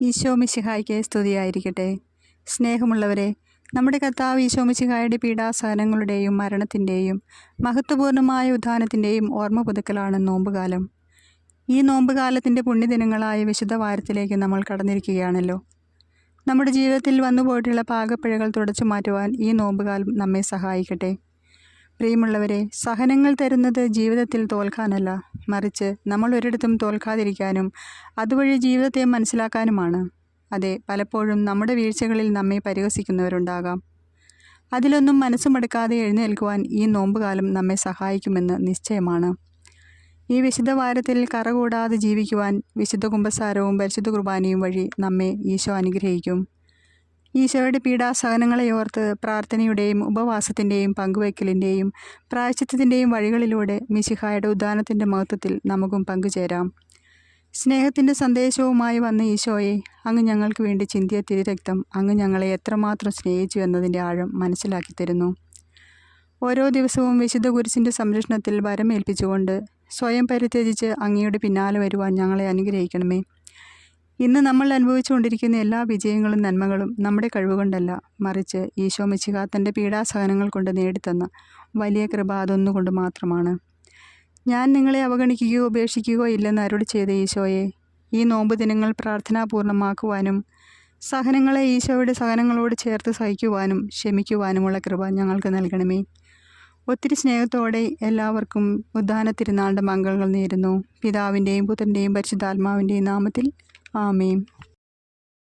ഈശോ മിശിഹായ്ക്ക് സ്തുതിയായിരിക്കട്ടെ. സ്നേഹമുള്ളവരെ നമ്മുടെ കർത്താവ് ഈശോ മിശിഹായുടെ പീഡാസഹനങ്ങളുടെയും മരണത്തിന്റെയും മഹത്വപൂർണമായ ഉദ്ധാനത്തിന്റെയും ഓർമ്മ പുതുക്കലാണ് നോമ്പുകാലം. ഈ നോമ്പുകാലത്തിന്റെ പുണ്യദിനങ്ങളായ വിശുദ്ധ വാരത്തിലേക്ക് നമ്മൾ കടന്നിരിക്കുകയാണല്ലോ. നമ്മുടെ ജീവിതത്തിൽ വന്നുപോയിട്ടുള്ള പാകപ്പിഴകൾ തുടച്ചു മാറ്റുവാൻ ഈ നോമ്പുകാലം നമ്മെ സഹായിക്കട്ടെ. പ്രിയമുള്ളവരെ സഹനങ്ങൾ തരുന്നത് ജീവിതത്തിൽ തോൽക്കാനല്ല. മറിച്ച് നമ്മൾ ഒരിടത്തും തോൽക്കാതിരിക്കാനും അതുവഴി ജീവിതത്തെ മനസ്സിലാക്കാനുമാണ്. അതെ പലപ്പോഴും നമ്മുടെ വീഴ്ചകളിൽ നമ്മെ പരിഹസിക്കുന്നവരുണ്ടാകാം. അതിലൊന്നും മനസ്സുമടുക്കാതെ എഴുന്നേൽക്കുവാൻ ഈ നോമ്പുകാലം നമ്മെ സഹായിക്കുമെന്ന് നിശ്ചയമാണ്. ഈ വിശുദ്ധ വാരത്തിൽ കറകൂടാതെ ജീവിക്കുവാൻ വിശുദ്ധ കുമ്പസാരവും പരിശുദ്ധ കുർബാനയും വഴി നമ്മെ ഈശോ അനുഗ്രഹിക്കും. ഈശോയുടെ പീഡാസഹനങ്ങളെ ഓർത്ത് പ്രാർത്ഥനയുടെയും ഉപവാസത്തിന്റെയും പങ്കുവയ്ക്കലിന്റെയും പ്രായശ്ചിത്തത്തിന്റെയും വഴികളിലൂടെ മിശിഹായുടെ ഉദാനത്തിന്റെ മഹത്വത്തിൽ നമുക്കും പങ്കുചേരാം. സ്നേഹത്തിന്റെ സന്ദേശവുമായി വന്ന ഈശോയെ അങ്ങ് ഞങ്ങൾക്ക് വേണ്ടി ചിന്തിയ തിരുരക്തം അങ്ങ് ഞങ്ങളെ എത്രമാത്രം സ്നേഹിച്ചു എന്നതിന്റെ ആഴം മനസ്സിലാക്കി തരുന്നു. ഓരോ ദിവസവും വിശുദ്ധ കുരിശിന്റെ സംരക്ഷണത്തിൽ വരമേൽപ്പിച്ചുകൊണ്ട് സ്വയം പരിത്യജിച്ച് അങ്ങയുടെ പിന്നാലെ വരുവാൻ ഞങ്ങളെ അനുഗ്രഹിക്കണമേ. ഇന്ന് നമ്മൾ അനുഭവിച്ചുകൊണ്ടിരിക്കുന്ന എല്ലാ വിജയങ്ങളും നന്മകളും നമ്മുടെ കഴിവുകൊണ്ടല്ല മറിച്ച് ഈശോ മിശിഹ തന്റെ പീഡാസഹനങ്ങൾ കൊണ്ട് നേടിത്തന്ന വലിയ കൃപ അതൊന്നുകൊണ്ട് മാത്രമാണ്. ഞാൻ നിങ്ങളെ അവഗണിക്കുകയോ ഉപേക്ഷിക്കുകയോ ഇല്ലെന്ന് അരുൾ ചെയ്ത ഈശോയെ ഈ നോമ്പ് ദിനങ്ങൾ പ്രാർത്ഥനാപൂർണമാക്കുവാനും സഹനങ്ങളെ ഈശോയുടെ സഹനങ്ങളോട് ചേർത്ത് സഹിക്കുവാനും ക്ഷമിക്കുവാനുമുള്ള കൃപ ഞങ്ങൾക്ക് നൽകണമേ. ഒത്തിരി സ്നേഹത്തോടെ എല്ലാവർക്കും ഉദ്ധാന തിരുനാളിന്റെ മംഗളങ്ങൾ നേരുന്നു. പിതാവിന്റെയും പുത്രന്റെയും പരിശുദ്ധാത്മാവിന്റെയും നാമത്തിൽ ஆமேன்